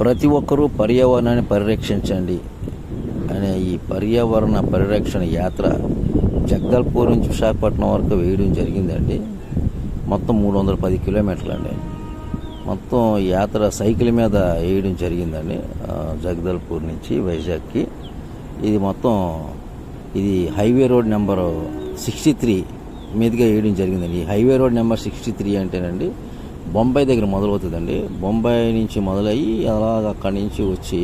ప్రతి ఒక్కరూ పర్యావరణాన్ని పరిరక్షించండి. అనే ఈ పర్యావరణ పరిరక్షణ యాత్ర జగదల్పూర్ నుంచి విశాఖపట్నం వరకు వేయడం జరిగిందండి. మొత్తం మూడు వందల పది కిలోమీటర్లు అండి మొత్తం యాత్ర సైకిల్ మీద వేయడం జరిగిందండి జగదల్పూర్ నుంచి వైజాగ్కి. ఇది మొత్తం ఇది highway road number sixty three మీదుగా వేయడం జరిగిందండి. ఈ highway road number sixty three అంటేనండి బొంబాయి దగ్గర మొదలవుతుందండి. బొంబాయి నుంచి మొదలయ్యి అలాగ అక్కడి నుంచి వచ్చి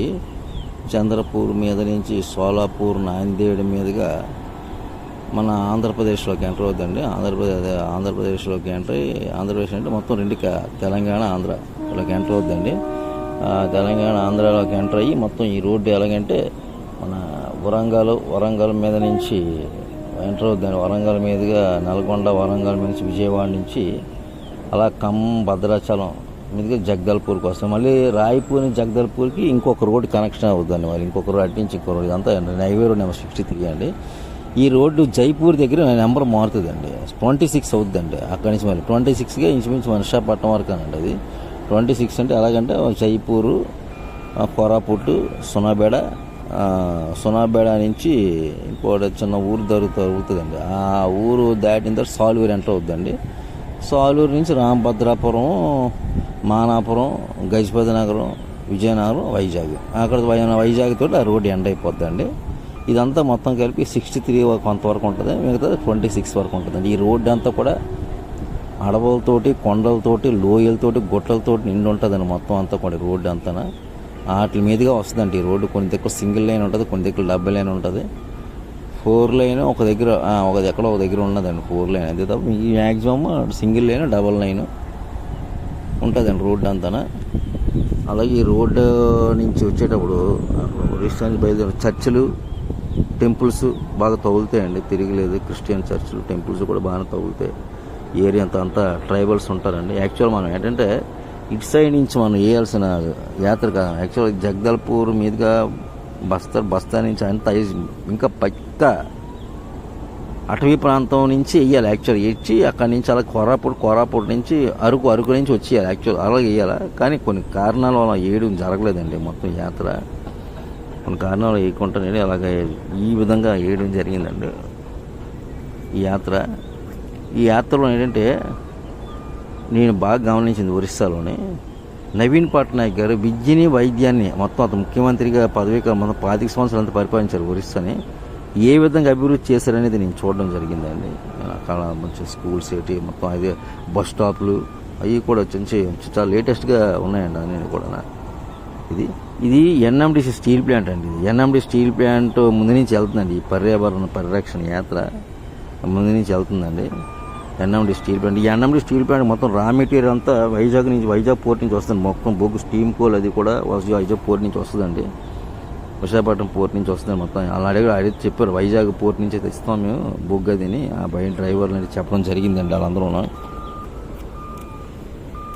చంద్రపూర్ మీద నుంచి సోలాపూర్ నాందేడ్ మీదుగా మన ఆంధ్రప్రదేశ్లోకి ఎంటర్ అవుతుందండి. ఆంధ్రప్రదేశ్ ఆంధ్రప్రదేశ్లోకి ఎంటర్ అయ్యి ఆంధ్రప్రదేశ్ అంటే మొత్తం రెండు తెలంగాణ ఆంధ్రలోకి ఎంటర్ అవుతుందండి. తెలంగాణ ఆంధ్రాలోకి ఎంటర్ అయ్యి మొత్తం ఈ రోడ్డు ఎలాగంటే మన వరంగల్ వరంగల్ మీద నుంచి ఎంటర్ అవుతుందండి. వరంగల్ మీదుగా నల్గొండ వరంగల్ మీద నుంచి విజయవాడ నుంచి అలా ఖమ్మం భద్రాచలం మీదుగా జగదల్పూర్కి వస్తాం. మళ్ళీ రాయపూర్ నుంచి జగదల్పూర్కి ఇంకొక రోడ్డు కనెక్షన్ అవుతుందండి మరి. ఇంకొక రోడ్ అటు నుంచి ఇంకో రోడ్ ఇదంతా highway road number sixty three అండి. ఈ రోడ్డు జైపూర్ దగ్గర నెంబర్ మారుతుందండి. ట్వంటీ సిక్స్ అవుతుందండి అక్కడి నుంచి మళ్ళీ ట్వంటీ సిక్స్గా ఇంచుమించు విశాఖపట్నం వరకు అనండి అది. ట్వంటీ సిక్స్ అంటే ఎలాగంటే జైపూరు కోరాపుట్టు సునాబేడ సునాబేడ నుంచి ఇంకోటి చిన్న ఊరు దొరుకుతుంది అవుతుందండి ఆ ఊరు దాటిన తర్వాత సాల్వూరు ఎంటర్ అవుతుందండి సాలూరు నుంచి రామభద్రాపురం మానాపురం గజపతి నగరం విజయనగరం వైజాగ్. అక్కడ వై- వైజాగ్ తోటి ఆ రోడ్డు ఎండ్ అయిపోద్దండి. ఇదంతా మొత్తం కలిపి సిక్స్టీ త్రీ కొంతవరకు ఉంటుంది. మిగతా ట్వంటీ సిక్స్ వరకు ఉంటుందండి. ఈ రోడ్డు అంతా కూడా అడవులతోటి కొండలతోటి లోయలతోటి గుట్టలతోటి నిండి ఉంటుందండి మొత్తం అంతా కూడా రోడ్డు అంతా వాటి మీదుగా వస్తుందండి ఈ రోడ్డు. కొన్ని దగ్గర సింగిల్ లైన్ ఉంటుంది కొన్ని దగ్గర డబుల్ లైన్ ఉంటుంది. ఫోర్ లైన్ ఒక దగ్గర ఒక ఎక్కడ ఒక దగ్గర ఉన్నదండి ఫోర్ లైన్. అంతే తప్ప ఈ maximum single line double line ఉంటుందండి రోడ్డు అంతా అలాగే ఈ రోడ్డు నుంచి వచ్చేటప్పుడు క్రిస్టియన్స్ బయలుదేరి చర్చిలు టెంపుల్స్ బాగా తగులుతాయండి. తిరిగిలేదు క్రిస్టియన్ చర్చిలు టెంపుల్స్ కూడా బాగానే తగులుతాయి. ఏరియా అంతా అంతా ట్రైబల్స్ ఉంటారండి. యాక్చువల్ మనం ఏంటంటే ఇటు సైడ్ నుంచి మనం వేయాల్సిన యాత్ర కాదు. యాక్చువల్ జగదల్పూర్ మీదుగా బస్తా బస్తా నుంచి అంత ఇంకా పక్క అటవీ ప్రాంతం నుంచి వెయ్యాలి. యాక్చువల్ ఇచ్చి అక్కడి నుంచి అలా కోరాపూడి కోరాపూట్ నుంచి అరకు అరకు నుంచి వచ్చేయాలి. యాక్చువల్ అలాగే వేయాలి కానీ కొన్ని కారణాల వల్ల వేయడం జరగలేదండి మొత్తం యాత్ర. కొన్ని కారణాలు వేయకుండానే అలాగే ఈ విధంగా వేయడం జరిగిందండి. ఈ యాత్ర. ఈ యాత్రలో ఏంటంటే నేను బాగా గమనించింది ఒరిస్సాలోని. నవీన్ పట్నాయక్ గారు విద్యని వైద్యాన్ని మొత్తం అతను ముఖ్యమంత్రిగా పదవీకాలం మొత్తం పాతిక సంవత్సరాలు అంతా పరిపాలించారు ఒరిస్సాని. ఏ విధంగా అభివృద్ధి చేశారనేది నేను చూడడం జరిగిందండి. అక్కడ మంచి స్కూల్స్ ఏంటి మొత్తం అదే బస్ స్టాప్లు అవి కూడా వచ్చి చాలా లేటెస్ట్గా ఉన్నాయండి నేను కూడా ఇది ఇది ఎన్ఎండిసి స్టీల్ ప్లాంట్ అండి ఇది. ఎన్ఎండి స్టీల్ ప్లాంట్ ముందు నుంచి వెళ్తుందండి. ఈ పర్యావరణ పరిరక్షణ యాత్ర ముందు నుంచి వెళ్తుందండి. ఎన్ఎండి స్టీల్ ప్లాంట్ ఈ ఎన్ఎండి స్టీల్ ప్లాంట్ మొత్తం రా మెటీరియల్ అంతా వైజాగ్ నుంచి వైజాగ్ పోర్ట్ నుంచి వస్తుంది. మొత్తం బొగ్గు స్టీమ్ కోల్ అది కూడా వైజాగ్ పోర్ట్ నుంచి వస్తుందండి. విశాఖపట్నం పోర్ట్ నుంచి వస్తుంది మొత్తం. అలా అడిగి అడిగి చెప్పారు. వైజాగ్ పోర్ట్ నుంచి అయితే ఇస్తాం మేము. బొగ్గు అదిని ఆ బయట డ్రైవర్లు అనేది చెప్పడం జరిగిందండి వాళ్ళందరూ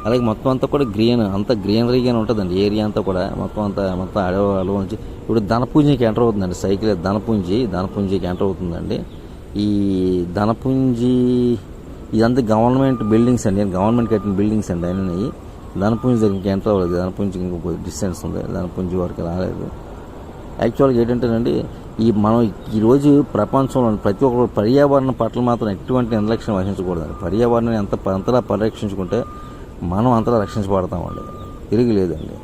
అలాగే మొత్తం అంతా కూడా గ్రీన్ అంతా గ్రీనరీగానే ఉంటుందండి. ఏరియా అంతా కూడా మొత్తం అంతా మొత్తం అడవి నుంచి ఇప్పుడు ధనపుంజికి ఎంటర్ అవుతుందండి. సైకిల్ ధనపుంజి ధనపుంజికి ఎంటర్ అవుతుందండి. ఈ ధనపుంజి ఇదంతా గవర్నమెంట్ బిల్డింగ్స్ అండి. గవర్నమెంట్ కట్టిన బిల్డింగ్స్ అండి. అన్నీ ధనపుంజి దగ్గరికి ఎంటర్ అవ్వలేదు. ధనపుంజికి ఇంకొక డిస్టెన్స్ ఉంది. ధనపుంజి వరకు రాలేదు. యాక్చువల్గా ఏంటంటేనండి ఈ మనం ఈరోజు ప్రపంచంలో ప్రతి ఒక్కరు పర్యావరణ పట్ల మాత్రం ఎటువంటి నిర్లక్ష్యం వహించకూడదండి. పర్యావరణాన్ని ఎంత అంతలా పరిరక్షించుకుంటే మనం అంతలా రక్షించబడతామండి తిరిగి లేదండి.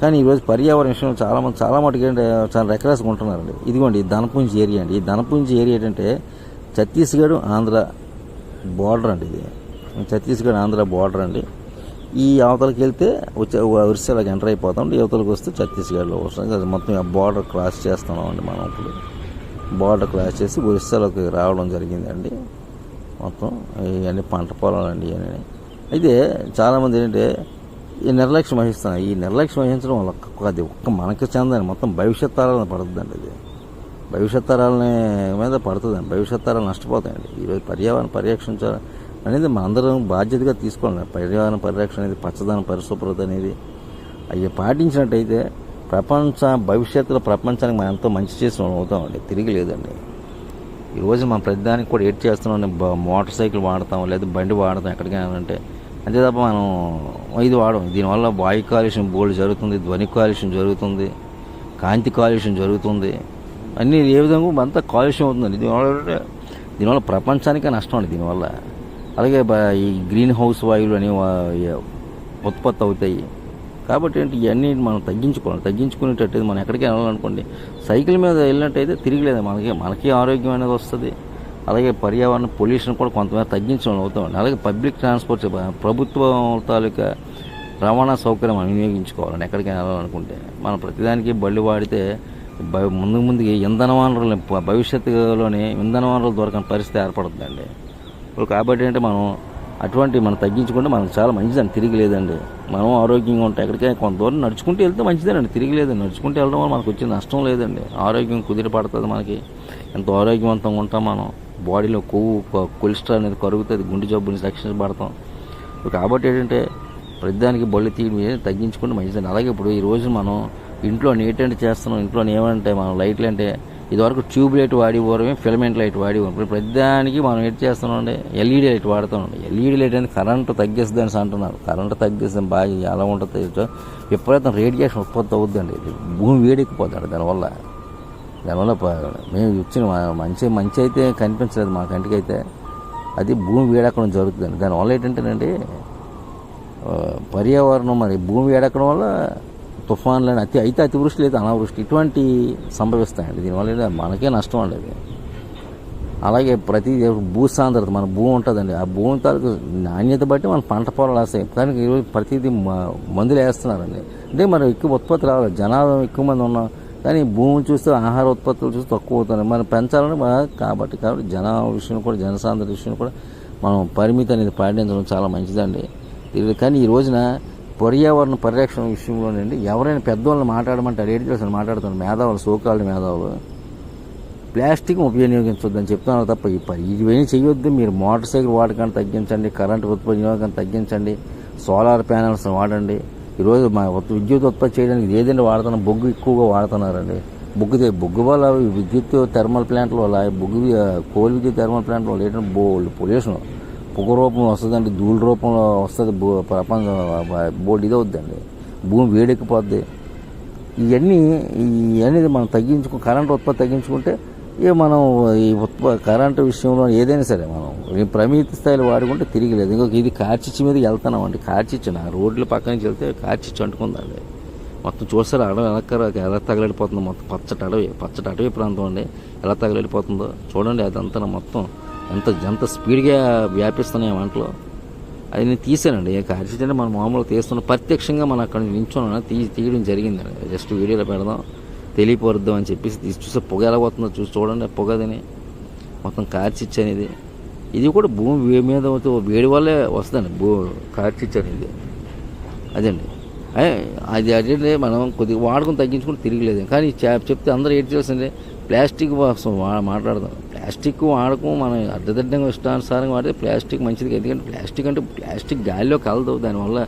కానీ ఈరోజు పర్యావరణ విషయంలో చాలామంది చాలా మటుకు ఏంటంటే చాలా రెకరాస్గా ఉంటున్నారండి. ఇదిగోండి ఈ ధనపుంజి ఏరియా అండి. ఈ ధనపుంజి ఏరియా ఏంటంటే ఛత్తీస్గఢ్ ఆంధ్ర బార్డర్ అండి ఇది. ఛత్తీస్గఢ్ ఆంధ్ర బార్డర్ అండి. ఈ అవతలకి వెళ్తే వచ్చే ఒరిస్సాలోకి ఎంటర్ అయిపోతాం. ఈ అవతలకి వస్తే ఛత్తీస్గఢ్లో వస్తాం. అది మొత్తం బార్డర్ క్రాస్ చేస్తున్నాం అండి మనం ఇప్పుడు. బార్డర్ క్రాస్ చేసి ఒరిస్సాలోకి రావడం జరిగిందండి. మొత్తం ఇవన్నీ పంట పొలాలండి ఇవన్నీ. అయితే చాలామంది ఏంటంటే ఈ నిర్లక్ష్యం వహిస్తాను ఈ నిర్లక్ష్యం వహించడం వల్ల అది ఒక్క మనకి చెందని మొత్తం భవిష్యత్ తరాలను పడుతుందండి ఇది భవిష్యత్ తరాలని మీద పడుతుందండి. భవిష్యత్ తరాలు నష్టపోతాయండి. ఈరోజు పర్యావరణ పరిరక్షించ అనేది మనందరం బాధ్యతగా తీసుకోవాలి. పర్యావరణ పరిరక్షణ అనేది పచ్చదనం పరిశుభ్రత అనేది. అవి పాటించినట్టయితే ప్రపంచ భవిష్యత్తులో ప్రపంచానికి మనం ఎంతో మంచి చేసిన అవుతామండి తిరిగి లేదండి. ఈరోజు మనం ప్రతిదానికి కూడా ఏడ్ చేస్తున్నాం. మోటార్ సైకిల్ వాడతాం లేదా బండి వాడతాం ఎక్కడికైనా అంటే. అంతే తప్ప మనం ఇది వాడడం దీనివల్ల వాయు కాలుష్యం బోల్డ్ జరుగుతుంది ధ్వని కాలుష్యం జరుగుతుంది కాంతి కాలుష్యం జరుగుతుంది. అన్నీ ఏ విధంగా అంతా కాలుష్యం అవుతుందండి. దీనివల్ల దీనివల్ల ప్రపంచానికే నష్టం అండి దీనివల్ల. అలాగే ఈ గ్రీన్ హౌస్ వాయువులు అనేవి ఉత్పత్తి అవుతాయి. కాబట్టి ఏంటి ఇవన్నీ మనం తగ్గించుకోవాలి. తగ్గించుకునేటట్టు మనం ఎక్కడికి వెళ్ళాలనుకోండి సైకిల్ మీద వెళ్ళినట్టయితే తిరిగిలేదు. మనకి మనకి ఆరోగ్యం అనేది వస్తుంది. అలాగే పర్యావరణ పొల్యూషన్ కూడా కొంతమేర తగ్గించడం అవుతామండి అలాగే పబ్లిక్ ట్రాన్స్పోర్ట్ ప్రభుత్వం తాలూకా రవాణా సౌకర్యం మనం వినియోగించుకోవాలండి ఎక్కడికి వెళ్ళాలనుకుంటే. మనం ప్రతిదానికి బళ్ళు వాడితే ముందు ముందుకి ఇంధన వనరులు భవిష్యత్తులోనే ఇంధన వనరులు దొరకని పరిస్థితి ఏర్పడుతుందండి. కాబట్టి అంటే మనం అటువంటి మనం తగ్గించుకుంటే మనకు చాలా మంచిదండి తిరిగి లేదండి మనం ఆరోగ్యంగా ఉంటే ఎక్కడికైనా కొంత దూరం నడుచుకుంటూ వెళ్తే మంచిదేనండి తిరిగి లేదండి నడుచుకుంటూ వెళ్ళడం వల్ల మనకు వచ్చే నష్టం లేదండి. ఆరోగ్యం కుదిరి పడుతుంది మనకి. ఎంతో ఆరోగ్యవంతంగా ఉంటాం మనం. బాడీలో కొవ్వు కొలెస్ట్రాల్ అనేది కరుగుతుంది గుండె జబ్బుని రక్షించబడతాం. కాబట్టి ఏంటంటే ప్రతిదానికి బళ్ళు తీయడం తగ్గించుకుంటే మంచిదండి. అలాగే ఇప్పుడు ఈ రోజు మనం ఇంట్లో ఏంటంటే చేస్తున్నాం. ఇంట్లో ఏమంటే మనం లైట్లు అంటే ఇదివరకు ట్యూబ్ లైట్ వాడి పోవడమే ఫిలమెంట్ లైట్ వాడి ఇప్పుడు ప్రతిదానికి మనం ఏం చేస్తున్నాం ఎల్ఈడి లైట్ వాడుతున్నాం ఎల్ఈడి లైట్ అనేది కరెంటు తగ్గిస్తుంది అని అంటున్నారు. కరెంటు తగ్గిస్తుంది బాగా ఎలా ఉంటుంది విపరీతం రేడియేషన్ ఉత్పత్తి అవుద్దండి భూమి వేడెక్కిపోతాడు దానివల్ల. దానివల్ల మేము ఇచ్చిన మంచి మంచి అయితే కనిపించలేదు మా కంటికి అయితే అది భూమి వేడెక్కడం జరుగుతుందండి. దానివల్ల ఏంటంటేనండి పర్యావరణం మరి భూమి వేడెక్కడం వల్ల తుఫాన్లు అని అతి అయితే అతివృష్టి లేదా అనావృష్టి. ఇటువంటి సంభవిస్తాయండి. దీనివల్ల మనకే నష్టం అండి అది. అలాగే ప్రతి భూసాంద్రత మన భూమి ఉంటుందండి. ఆ భూమి తాలూకు నాణ్యత బట్టి మన పంట పొలాలు వేస్తాయి దానికి ఈరోజు ప్రతిదీ మ- మందులు వేస్తున్నారండి. అంటే మరి ఎక్కువ ఉత్పత్తి రావాలి. జనాభా ఎక్కువ మంది ఉన్నాం. కానీ భూమి చూస్తే ఆహార ఉత్పత్తులు చూస్తే తక్కువ అవుతున్నాయి. మనం పెంచాలని కాబట్టి కాబట్టి జనాభా విషయం కూడా జనసాంద్రత విషయం కూడా మనం పరిమితి అనేది పాటించడం చాలా మంచిదండి. కానీ ఈ రోజున పర్యావరణ పరిరక్షణ విషయంలోనండి ఎవరైనా పెద్దవాళ్ళని మాట్లాడమంటే అడిగి తెలుసు మాట్లాడుతున్నారు మేధావులు సోకాళ్ళు మేధావులు. ప్లాస్టిక్ ఉపయోగించొద్దని చెప్తున్నారు తప్ప ఈ ప- ఇవన్నీ చేయొద్దు మీరు మోటార్ సైకిల్ వాడకాన్ని తగ్గించండి కరెంటు ఉత్పత్తి వినియోగాన్ని తగ్గించండి సోలార్ ప్యానల్స్ వాడండి. ఈరోజు మా విద్యుత్ ఉత్పత్తి చేయడానికి ఏదైనా వాడుతున్న బొగ్గు ఎక్కువగా వాడుతున్నారండి. బొగ్గు బొగ్గు వల్ల విద్యుత్ థర్మల్ ప్లాంట్ల వల్ల బొగ్గు కోల్ విద్యుత్ థర్మల్ ప్లాంట్ల వల్ల ఏంటంటే బోల్డ్ పొల్యూషన్ పొగ రూపంలో వస్తుందండి ధూళి రూపంలో వస్తుంది భూ- ప్రపంచం బోల్డ్ ఇది అవుద్దండి. భూమి వేడెక్కిపోద్ది. ఇవన్నీ ఇవన్నీ మనం తగ్గించుకు కరెంట్ ఉత్పత్తి తగ్గించుకుంటే ఇక మనం ఈ ఉత్ప కరెంటు విషయంలో ఏదైనా సరే మనం ఈ ప్రమితి స్థాయిలో వాడుకుంటే తిరిగి లేదు. ఇంకొక ఇది కార్చిచ్చి మీద వెళ్తున్నాం అండి. కార్చిచ్చు నా రోడ్ల పక్క నుంచి వెళ్తే కార్చిచ్చు అంటుకుందండి. మొత్తం చూస్తారు అడవి ఎలా ఎలా తగలడిపోతుందో మొత్తం పచ్చటి అడవి పచ్చటి అడవి ప్రాంతం అండి. ఎలా తగలడిపోతుందో చూడండి అదంతా మొత్తం. ఎంత ఎంత స్పీడ్గా వ్యాపిస్తున్నాయి వంటలో. అది నేను తీసానండి. కార్చి అంటే మనం మామూలుగా తీస్తున్న ప్రత్యక్షంగా మనం అక్కడ నించున్నా తీ తీయడం జరిగిందండి. జస్ట్ వీడియోలో పెడదాం. తెలియపరుద్దాం అని చెప్పేసి తీసి చూస్తే పొగ ఎలా పోతుందో చూసి చూడండి పొగదని. మొత్తం కార్చిచ్చు అనేది. ఇది కూడా భూమి మీద వేడి వల్లే వస్తుందండి. భూ కార్చిచ్చు అనేది. అదండి. అది అదే మనం కొద్దిగా వాడకం తగ్గించుకుని తిరిగిలేదు. కానీ చెప్తే అందరూ ఏం చేసింది ప్లాస్టిక్ వాసం వా- మాట్లాడదాం. ప్లాస్టిక్ వాడకం మనం అడ్డదిడ్డంగా ఇష్టానుసారంగా వాడితే ప్లాస్టిక్ మంచిది ఎందుకంటే ప్లాస్టిక్ అంటే ప్లాస్టిక్ గాలిలో కలదు. దానివల్ల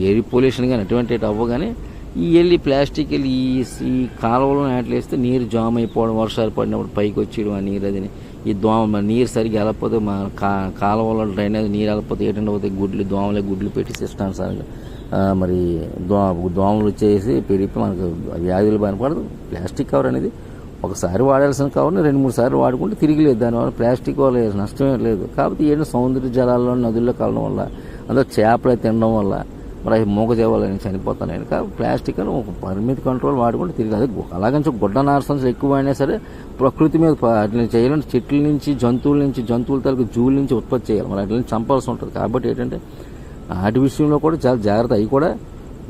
ఎయిర్ పొల్యూషన్ కానీ అటువంటి అవ్వ కానీ ఈ వెళ్ళి ప్లాస్టిక్ వెళ్ళి ఈ ఈ కాలువలో వేస్తే నీరు జామ్ అయిపోవడం వర్షాలు పడినప్పుడు పైకి వచ్చేయడం ఆ నీరు అది ఈ దోమ నీరు సరిగ్గా వెళ్ళకపోతే మా కా కాలువలో డ్రైనేజ్ నీరు వెళ్ళకపోతే ఏంటంటే పోతే గుడ్లు దోమలే గుడ్లు పెట్టి ఇష్టానుసారంగా మరి దో దోమలు వచ్చేసి పెరిగి మనకు వ్యాధులు బారిన పడదు. ప్లాస్టిక్ కవర్ అనేది ఒకసారి వాడాల్సిన కావున రెండు మూడు సార్లు వాడుకుంటే తిరిగి లేదు. దానివల్ల ప్లాస్టిక్ వల్ల నష్టమే లేదు. కాకపోతే ఏదైనా సముద్ర జలాల్లో నదుల్లో కలడం వల్ల అందులో చేపలు తినడం వల్ల మరి అవి మూగజీవాలని చనిపోతున్నాయి కాబట్టి ప్లాస్టిక్ అని ఒక పరిమితి కంట్రోల్ వాడుకుంటే తిరిగి అదే గు- అలాగని గుడ్డ నార్సన్స్ ఎక్కువ అయినా సరే ప్రకృతి మీద అట్లా చేయాలంటే చెట్ల నుంచి జంతువుల నుంచి జంతువుల తరకు జూల నుంచి ఉత్పత్తి చేయాలి. మరి అట్లని చంపాల్సి ఉంటుంది. కాబట్టి ఏంటంటే వాటి విషయంలో కూడా చాలా జాగ్రత్త. అవి కూడా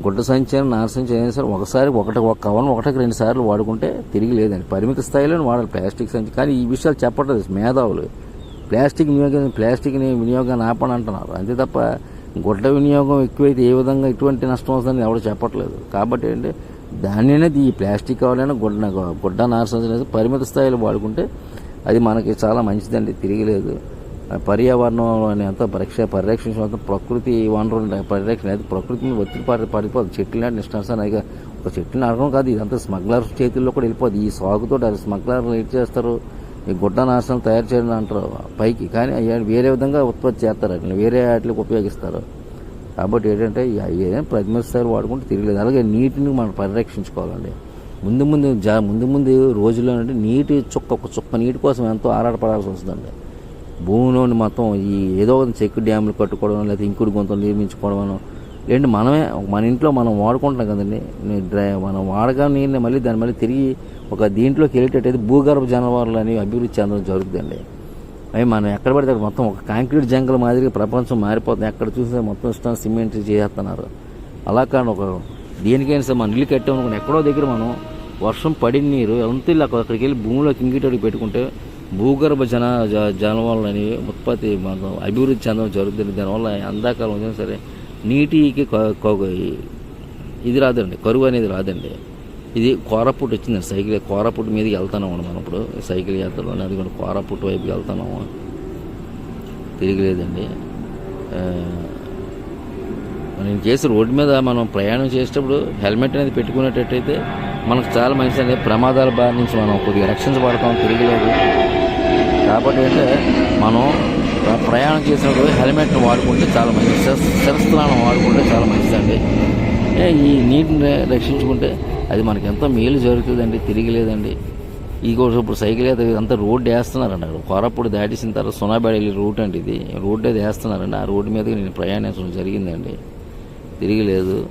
గుడ్డ సంచయం నారసంచయం అయినా సరే ఒకసారి ఒకటి ఒక కవన్ ఒకటికి రెండు సార్లు వాడుకుంటే తిరిగి లేదండి. పరిమిత స్థాయిలో వాడాలి ప్లాస్టిక్ సంచి. కానీ ఈ విషయాలు చెప్పట్లేదు మేధావులు. ప్లాస్టిక్ వినియోగం ప్లాస్టిక్ని వినియోగాన్ని ఆపని అంటున్నారు. అంతే తప్ప గుడ్డ వినియోగం ఎక్కువైతే ఏ విధంగా ఎటువంటి నష్టం వస్తుందని ఎవరు చెప్పట్లేదు. కాబట్టి ఏంటంటే దాని అనేది ఈ ప్లాస్టిక్ కావాలైనా గుడ్డ గుడ్డ నారసంచం పరిమిత స్థాయిలో వాడుకుంటే అది మనకి చాలా మంచిదండి తిరిగిలేదు పర్యావరణం అంతా పరీక్ష పరిరక్షించడం ప్రకృతి వనరులు పరిరక్షణ అయితే ప్రకృతి ఒత్తిడి పడి పడిపోదు. చెట్లు నాటి నిష్టానుసారం ఒక చెట్లు నరకం కాదు ఇదంతా స్మగ్లర్ చేతుల్లో కూడా వెళ్ళిపోదు. ఈ సాగుతో స్మగ్లర్లు ఏం చేస్తారు? ఈ గుడ్డ నాశనం తయారు చేయడం అంటారు పైకి. కానీ అవి వేరే విధంగా ఉత్పత్తి చేస్తారు. వాటిని వేరే వాటికి ఉపయోగిస్తారు. కాబట్టి ఏంటంటే ఏదైనా ప్రతిమస్థాయి వాడుకుంటే తిరగలేదు. అలాగే నీటిని మనం పరిరక్షించుకోవాలండి. ముందు ముందు జా ముందు ముందు రోజుల్లో అంటే నీటి చుక్క ఒక చుక్క నీటి కోసం ఎంతో ఆరాటపడాల్సి వస్తుందండి. భూమిలోని మొత్తం ఈ ఏదో ఒక చెక్కు డ్యాములు కట్టుకోవడం లేకపోతే ఇంకుడు గుంతలు నిర్మించుకోవడం లేదంటే మనమే మన ఇంట్లో మనం వాడుకుంటున్నాం కదండి. డ్రై మనం వాడగా నీళ్ళని మళ్ళీ దాన్ని మళ్ళీ తిరిగి ఒక దీంట్లోకి వెళ్ళేటట్టయితే భూగర్భ జనవరాలు అనేవి అభివృద్ధి చెందడం జరుగుతుందండి. అవి మనం ఎక్కడ పడితే అక్కడ మొత్తం ఒక కాంక్రీట్ జంగల్ మాదిరిగా ప్రపంచం మారిపోతుంది. ఎక్కడ చూస్తే మొత్తం ఇష్టం సిమెంట్ చేస్తున్నారు. అలా కానీ ఒక దేనికైనా సరే మన ఇల్లు కట్టామనుకుని ఎక్కడో దగ్గర మనం వర్షం పడిన నీరు ఎంత ఇల్లు అక్కడ అక్కడికి వెళ్ళి భూమిలో కింగిటడికి పెట్టుకుంటే భూగర్భ జన జ- అనేవి ఉత్పత్తి అభివృద్ధి చెందడం జరుగుతుంది. దానివల్ల అందాకాలం వచ్చినా సరే నీటికి ఇది రాదండి. కరువు అనేది రాదండి. ఇది కోరపుట్టు వచ్చిందండి సైకిల్ కోరపుట్టు మీదకి వెళ్తున్నాం మనం ఇప్పుడు. సైకిల్ యాత్రలో అది కూడా కోరపుట్టు వైపుకి వెళ్తున్నాము తిరిగిలేదండి. ఆ, మనం చేసి రోడ్డు మీద మనం ప్రయాణం చేసేటప్పుడు హెల్మెట్ అనేది పెట్టుకునేటట్టయితే మనకు చాలా మంచి అనేది ప్రమాదాల బారి నుంచి మనం కొద్దిగా రక్షించబడతాం. తిరిగిలేదు కాబట్టి అంటే మనం ప్రయాణం చేసినప్పుడు హెల్మెట్ని వాడుకుంటే చాలా మంచిది. శిరస్- వాడుకుంటే చాలా మంచిదండి. ఏ, ఈ నీటిని రక్షించుకుంటే అది మనకి ఎంతో మేలు జరుగుతుందండి తిరిగిలేదండి. ఈ కోసం ఇప్పుడు సైకిల్ అయితే అంతా రోడ్డు వేస్తున్నారండి అక్కడ. కొరప్పుడు దాటేసిన తర్వాత సునాబేడ రూట్ అండి ఇది. రోడ్డు అయితే వేస్తున్నారండి. ఆ రోడ్డు మీదకి నేను ప్రయాణించడం జరిగిందండి. తిరిగిలేదు.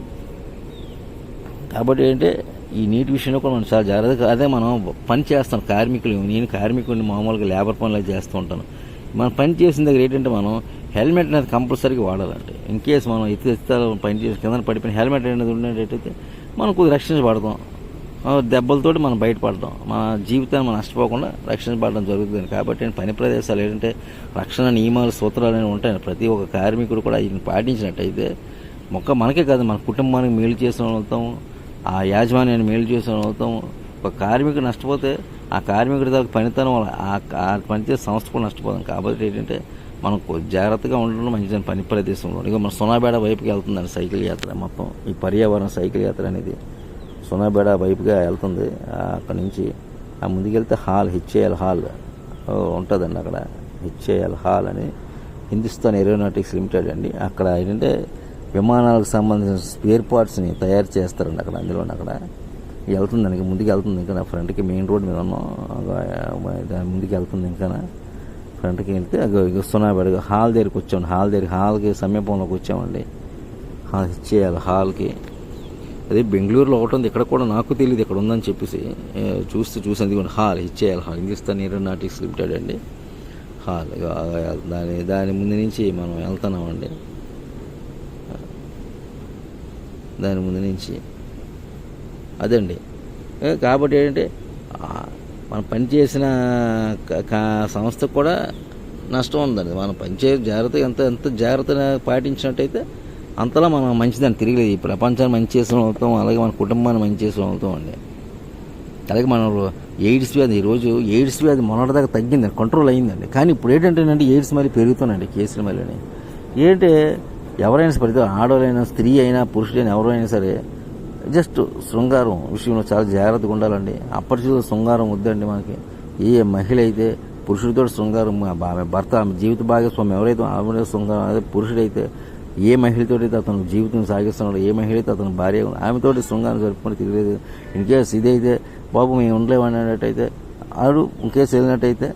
కాబట్టి ఏంటంటే ఈ నీటి విషయంలో కూడా మనం చాలా జాగ్రత్తగా అదే మనం పని చేస్తాం కార్మికులు. నేను కార్మికుడిని మామూలుగా లేబర్ పనులు చేస్తూ ఉంటాను. మనం పని చేసిన దగ్గర ఏంటంటే మనం హెల్మెట్ అనేది కంపల్సరీగా వాడాలండి. ఇన్ కేసు మనం ఎత్తి ఎత్తాలో పని చేసి కింద పడిపోయిన హెల్మెట్ అనేది ఉండేటట్టయితే మనం కొద్దిగా రక్షించబడతాం దెబ్బలతోటి మనం బయటపడతాం. మన జీవితాన్ని మనం నష్టపోకుండా రక్షించబడడం జరుగుతుంది. కాబట్టి పని ప్రదేశాలు ఏంటంటే రక్షణ నియమాలు సూత్రాలు అనేవి ఉంటాయి. ప్రతి ఒక్క కార్మికుడు కూడా వీటిని పాటించినట్టయితే మొక్క మనకే కాదు మన కుటుంబానికి మేలు చేసిన వాళ్ళు ఆ యాజమాన్యాన్ని మేలు చేసిన వాళ్ళు అవుతాం. ఒక కార్మికుడు నష్టపోతే ఆ కార్మికుడి దగ్గర పనితనం వల్ల ఆ పనిచేసే సంస్థ కూడా నష్టపోతాం. కాబట్టి ఏంటంటే మనం జాగ్రత్తగా ఉండడం మంచిదని పని ప్రదేశంలో ఇక మన సోనాబేడ వైపుకి వెళ్తుందండి సైకిల్ యాత్ర మొత్తం. ఈ పర్యావరణ సైకిల్ యాత్ర అనేది సోనాబేడ వైపుగా వెళ్తుంది. అక్కడ నుంచి ఆ ముందుకెళ్తే హాల్ హెచ్ఏఎల్ హాల్ ఉంటుందండి అక్కడ. హెచ్ఏఎల్ హాల్ అని హిందుస్థాన్ ఏరోనాటిక్స్ లిమిటెడ్ అండి. అక్కడ ఏంటంటే విమానాలకు సంబంధించిన స్పేర్ పార్ట్స్ని తయారు చేస్తారండి అక్కడ అందులో అక్కడ. వెళ్తుంది ఇంకా ముందుకు వెళ్తుంది ఇంకా నా ఫ్రంట్కి మెయిన్ రోడ్ మీద ఉన్నాం. దాని ముందుకు వెళ్తుంది ఇంకా ఫ్రంట్కి వెళ్తే అగో హాల్ దగ్గరికి వచ్చామండి. హాల్ దగ్గర హాల్కి సమీపంలోకి వచ్చామండి. హాల్ ఇచ్చేయాలి హాల్కి. అదే బెంగళూరులో ఒకటి ఉంది ఇక్కడ కూడా నాకు తెలియదు ఇక్కడ ఉందని చెప్పేసి చూస్తే చూసాను ఇదిగోండి హాల్ ఇచ్చేయాలి హాల్. హిందుస్థాన్ ఏరోనాటిక్స్ లిమిటెడ్ అండి. హాల్ దాని దాని ముందు నుంచి మనం వెళ్తున్నామండి. దాని ముందు నుంచి. అదండి. కాబట్టి ఏంటంటే మనం పనిచేసిన సంస్థ కూడా నష్టం ఉందండి. మనం పనిచే జాగ్రత్త ఎంత ఎంత జాగ్రత్తగా పాటించినట్టయితే అంతలా మనం మంచిదని తిరిగి ఈ ప్రపంచాన్ని మంచి చేసిన అవుతాం అలాగే మన కుటుంబాన్ని మంచి చేసిన అవుతాం అండి. అలాగే మనం ఎయిడ్స్ వ్యాధి ఈరోజు ఎయిడ్స్ వ్యాధి మొన్నటిదాకా తగ్గింది కంట్రోల్ అయ్యిందండి కానీ ఇప్పుడు ఏంటంటేనండి ఎయిడ్స్ మళ్ళీ పెరుగుతున్నాయండి కేసులు మళ్ళీ ఏంటంటే ఎవరైనా సరే ప్రతి ఆడవాళ్ళైనా స్త్రీ అయినా పురుషుడైనా ఎవరైనా సరే జస్ట్ శృంగారం విషయంలో చాలా జాగ్రత్తగా ఉండాలండి. అప్పటి శృంగారం వద్దండి మనకి ఏ మహిళ అయితే పురుషుడితో శృంగారం ఆమె భర్త ఆమె జీవిత భాగస్వామి ఎవరైతే ఆమె శృంగారం అదే పురుషుడైతే ఏ మహిళతోటి అతను జీవితం సాగిస్తున్నాడు ఏ మహిళ అయితే అతను భార్య ఆమెతోటి శృంగారం జరుపుకొని తిరగలేదు ఇన్ కేసు ఇదైతే బాబు మేము ఉండలేమన్నట్టయితే ఆడు ఇన్ కేసు వెళ్ళినట్టయితే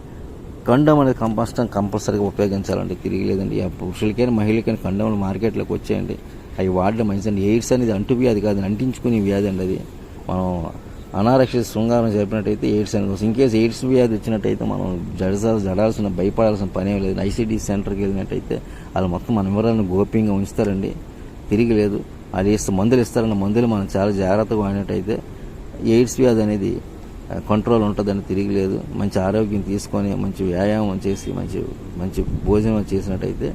కండం అనేది కంపల్సరీ కంపల్సరీగా ఉపయోగించాలండి. తిరిగి లేదండి ఆ పురుషులకైనా మహిళలకైనా కండములు మార్కెట్లోకి వచ్చాయండి. అవి వాడడం మంచిదండి ఎయిడ్స్ అనేది అంటు వ్యాధి కాదు అంటించుకునే వ్యాధి అండి అది. మనం అనారక్షిత శృంగారం జరిపినట్టయితే ఎయిడ్స్ అనేది ఇంకేస్ ఎయిడ్స్ వ్యాధి వచ్చినట్టయితే మనం జడసా జడాల్సిన భయపడాల్సిన పని లేదు. ఐసీడీ సెంటర్కి వెళ్ళినట్టయితే వాళ్ళు మొత్తం మన వివరాలను గోప్యంగా ఉంచుతారండి. తిరిగి లేదు వాళ్ళు ఇస్తే మందులు ఇస్తారన్న మందులు మనం చాలా జాగ్రత్తగా వాడినట్టయితే ఎయిడ్స్ వ్యాధి అనేది కంట్రోల్ ఉంటుందని తిరిగి లేదు. మంచి ఆరోగ్యం తీసుకొని మంచి వ్యాయామం చేసి మంచి మంచి భోజనం చేసినట్టయితే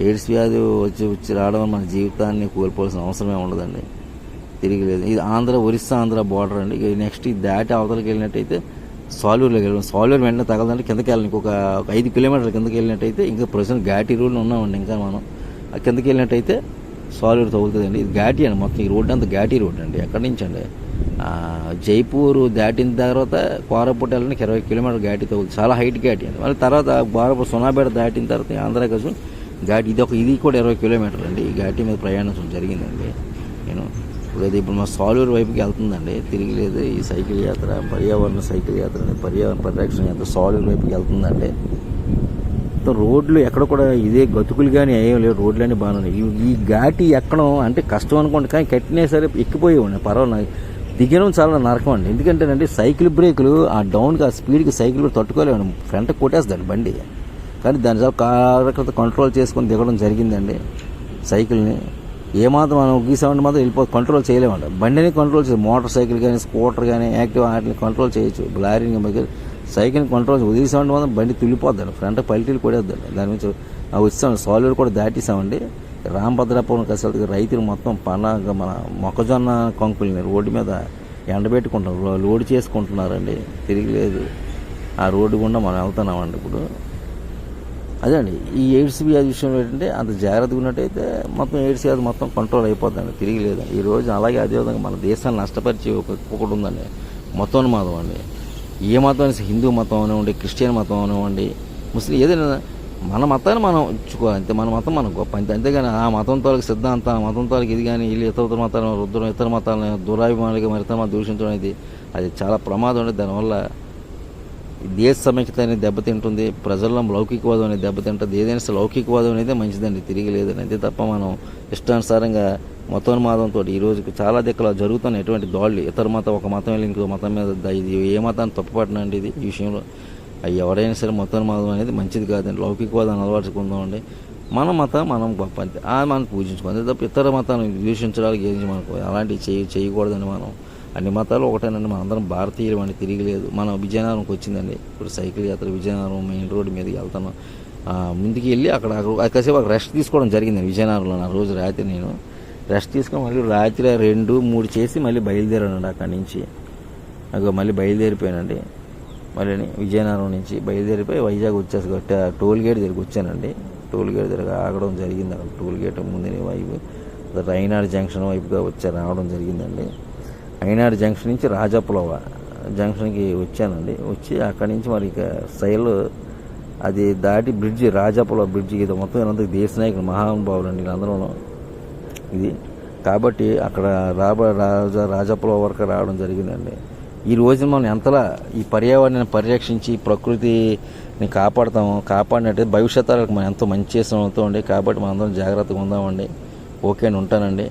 ఎయిడ్స్ వ్యాధి వచ్చి వచ్చి రావడం మన జీవితాన్ని కోల్పోవాల్సిన అవసరమే ఉండదండి. తిరిగి లేదు. ఇది ఆంధ్ర ఒరిస్సా ఆంధ్ర బార్డర్ అండి. నెక్స్ట్ ఇది దాటి అవతలకి వెళ్ళినట్టయితే సాలూరులోకి వెళ్ళాం. సాలూరు వెంటనే తగలంటే కిందకి వెళ్ళాలి. ఇంకొక ఒక ఐదు కిలోమీటర్ల కిందకి వెళ్ళినట్టయితే ఇంకా ప్రజెంట్ ఘాటి రూల్ ఉన్నామండి ఇంకా మనం. ఆ కిందకి వెళ్ళినట్టయితే సాలిడ్ తగులుతుందండి ఇది ఘాటి అండి. మొత్తం ఈ రోడ్డు అంతా ఘాటి రోడ్ అండి. ఎక్కడి నుంచి అండి? జైపూర్ దాటిన తర్వాత కోరపుట్ట వెళ్ళడానికి ఇరవై కిలోమీటర్ ఘాటి తగులుతుంది. చాలా హైట్ ఘాటి అండి. మళ్ళీ తర్వాత బారపు సునాబేడ దాటిన తర్వాత ఆంధ్ర కోసం ఘాటి. ఇది ఒక ఇది కూడా ఇరవై కిలోమీటర్లు అండి. ఈ ఘాటి మీద ప్రయాణించడం జరిగిందండి. నేను లేదు ఇప్పుడు మా సాలూరు వైపుకి వెళ్తుందండి. తిరిగి లేదు. ఈ సైకిల్ యాత్ర పర్యావరణ సైకిల్ యాత్ర అనేది పర్యావరణ పరిరక్షణ యాత్ర సాలూరు వైపుకి వెళ్తుందండి. మొత్తం రోడ్లు ఎక్కడ కూడా ఇదే గతుకులు కానీ ఏం లేవు. రోడ్లన్నీ బాగానే ఉన్నాయి. ఈ- ఘాటి ఎక్కడం అంటే కష్టం అనుకోండి కానీ కట్టినా సరే ఎక్కిపోయేవాడిని పర్వాలేదు. దిగడం చాలా నరకం అండి. ఎందుకంటే సైకిల్ బ్రేకులు ఆ డౌన్కి ఆ స్పీడ్కి సైకిల్ తట్టుకోలేము ఫ్రంట్ కొట్టేస్తాడు బండి. కానీ దాని చాలా కారకత కంట్రోల్ చేసుకొని దిగడం జరిగిందండి సైకిల్ని. ఏమాత్రం మనం గీసామంటే మాత్రం వెళ్ళిపో కంట్రోల్ చేయలేమంట. బండిని కంట్రోల్ చేయాలి మోటార్ సైకిల్ కానీ స్కూటర్ కానీ యాక్టివ్ వాటిని కంట్రోల్ చేయొచ్చు. లారీని సైకిల్ కంట్రోల్ వదిలేసామంటే బండి తుల్లిపోద్దండి ఫ్రంట్ పల్టీలు కొడేద్దండి దాని నుంచి ఆ వచ్చాం సాల్యూర్ కూడా దాటేసామండి. రామభద్రాపురం కసలకి రైతులు మొత్తం పన మన మొక్కజొన్న కంకుల్ని రోడ్డు మీద ఎండబెట్టుకుంటున్నారు. లోడ్ చేసుకుంటున్నారండి. తిరిగిలేదు. ఆ రోడ్డు గుండా మనం వెళ్తున్నామండి ఇప్పుడు. అదే అండి ఈ ఎయిడ్స్ వ్యాధి విషయంలో ఏంటంటే అంత జాగ్రత్తగా ఉన్నట్టయితే మొత్తం ఎయిడ్స్ వ్యాధి మొత్తం కంట్రోల్ అయిపోద్దండి. తిరిగి లేదు ఈ రోజు అలాగే అదేవిధంగా మన దేశాన్ని నష్టపరిచే ఒక ఒకటి ఉందండి. మతోన్మాదం అండి. ఏ మతం హిందూ మతం అనివ్వండి క్రిస్టియన్ మతం అనివ్వండి ముస్లిం ఏదైనా మన మతాన్ని మనం ఉంచుకోవాలి అంతే మన మతం మనం గొప్ప అంతే అంతేగాని ఆ మతం తాలూకు సిద్ధాంతం ఆ మతం తాలూకు ఇది కానీ వీళ్ళు ఇతర మతాలను రుద్రం ఇతర మతాలను దురాభిమానులుగా మరి ఇతర మతం దూషించడం అనేది అది చాలా ప్రమాదం ఉండేది దానివల్ల దేశ సమైక్యత అనేది దెబ్బతింటుంది ప్రజల్లో లౌకికవాదం అనేది దెబ్బతింటుంది ఏదైనా సరే లౌకికవాదం అనేది మంచిదండి తిరిగి లేదని. అంతే తప్ప మనం ఇష్టానుసారంగా మతోన్మాదంతో ఈ రోజుకి చాలా దిక్కుల జరుగుతున్న ఎటువంటి దాడులు ఇతర మతం ఒక మతం వెళ్ళి ఇంకో మతం మీద ఇది ఏ మతాన్ని తప్పుపట్టనండి ఇది ఈ విషయంలో. అవి ఎవరైనా సరే మతోన్మాదం అనేది మంచిది కాదండి లౌకికవాదాన్ని అలవాటుకుందామండి మన మతం మనం గొప్ప అంతే. ఆ మనం పూజించుకోవాలి తప్ప ఇతర మతాన్ని ద్వేషించడానికి ఏం మనకు అలాంటివి చేయ చేయకూడదని మనం. అన్ని మతాలు ఒకటేనండి. మనందరం భారతీయులు అని తిరిగిలేదు. మనం విజయనగరంకి వచ్చిందండి. ఇప్పుడు సైకిల్ యాత్ర విజయనగరం మెయిన్ రోడ్ మీదకి వెళ్తున్నాం ముందుకు వెళ్ళి అక్కడ కాసేపు అక్కడ రెస్ట్ తీసుకోవడం జరిగింది విజయనగరంలో నా రోజు రాత్రి నేను. రెస్ట్ తీసుకొని మళ్ళీ రాత్రి రెండు మూడు చేసి మళ్ళీ బయలుదేరానండి అక్కడి నుంచి. నాకు మళ్ళీ బయలుదేరిపోయానండి. మళ్ళీ విజయనగరం నుంచి బయలుదేరిపోయి వైజాగ్ వచ్చేసి టోల్ గేట్ దగ్గరికి వచ్చానండి. టోల్ గేట్ దగ్గర ఆగడం జరిగింది అక్కడ టోల్ గేట్ ముందు వైపు రైనాడు జంక్షన్ వైపుగా వచ్చి రావడం జరిగిందండి. అయినాడు జంక్షన్ నుంచి రాజాపులవ జంక్షన్కి వచ్చానండి. వచ్చి అక్కడి నుంచి మరి ఇక శైల్ అది దాటి బ్రిడ్జి రాజాపులవ బ్రిడ్జి ఇది మొత్తం వీళ్ళందరూ దేశ నాయకులు మహానుభావులు అండి వీళ్ళందరూ. ఇది కాబట్టి అక్కడ రాబ రాజా రాజాపులవ వరకు రావడం జరిగిందండి. ఈ రోజున మనం ఎంతలా ఈ పర్యావరణాన్ని పరిరక్షించి ప్రకృతిని కాపాడతాము కాపాడినట్టు భవిష్యత్తులకు మనం ఎంతో మంచి చేసిన అవుతామండి కాబట్టి మనందరం జాగ్రత్తగా ఉందామండి. ఓకే అని ఉంటానండి.